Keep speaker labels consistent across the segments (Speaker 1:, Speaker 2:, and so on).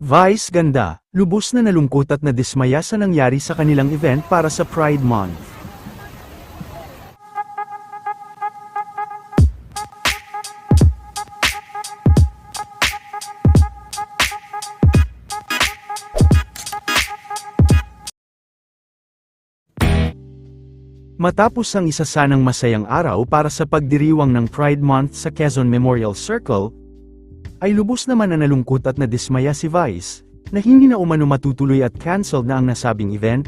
Speaker 1: Vice ganda, lubos na nalungkot at nadismaya sa nangyari sa kanilang event para sa Pride Month. Matapos ang isa sanang masayang araw para sa pagdiriwang ng Pride Month sa Quezon Memorial Circle, ay lubos naman na nalungkot at nadismaya si Vice, na hindi na umano matutuloy at cancelled na ang nasabing event.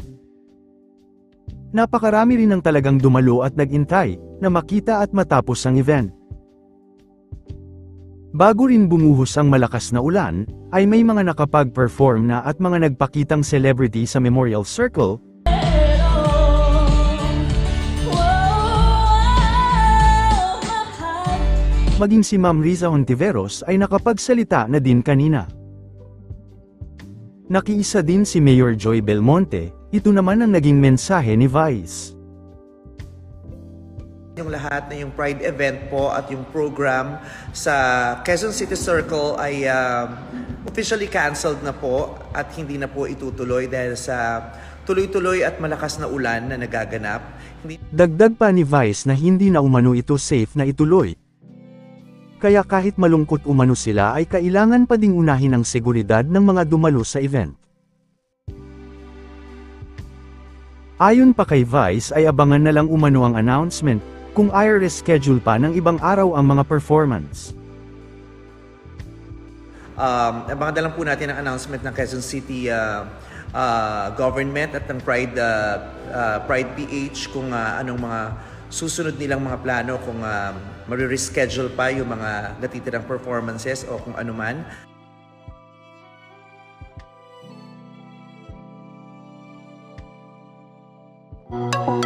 Speaker 1: Napakarami rin ang talagang dumalo at nagintay, na makita at matapos ang event. Bago rin bumuhos ang malakas na ulan, ay may mga nakapag-perform na at mga nagpakitang celebrity sa Memorial Circle, maging si Ma'am Riza Hontiveros ay nakapagsalita na din kanina. Nakiisa din si Mayor Joy Belmonte, ito naman ang naging mensahe ni Vice.
Speaker 2: Yung lahat na yung Pride event po at yung program sa Quezon City Circle ay um, officially canceled na po at hindi na po itutuloy dahil sa tuloy-tuloy at malakas na ulan na nagaganap. Hindi
Speaker 1: Dagdag pa ni Vice na hindi na umano ito safe na ituloy. Kaya kahit malungkot umano sila ay kailangan pa ding unahin ang seguridad ng mga dumalo sa event. Ayon pa kay Vice ay abangan na lang umano ang announcement kung i-reschedule pa ng ibang araw ang mga performance.
Speaker 2: um, abangan na lang po natin ang announcement ng Quezon City uh, uh, government at ng Pride uh, uh, Pride PH kung uh, anong mga susunod nilang mga plano kung um, marireschedule pa yung mga natitirang performances o kung ano man.
Speaker 3: Thank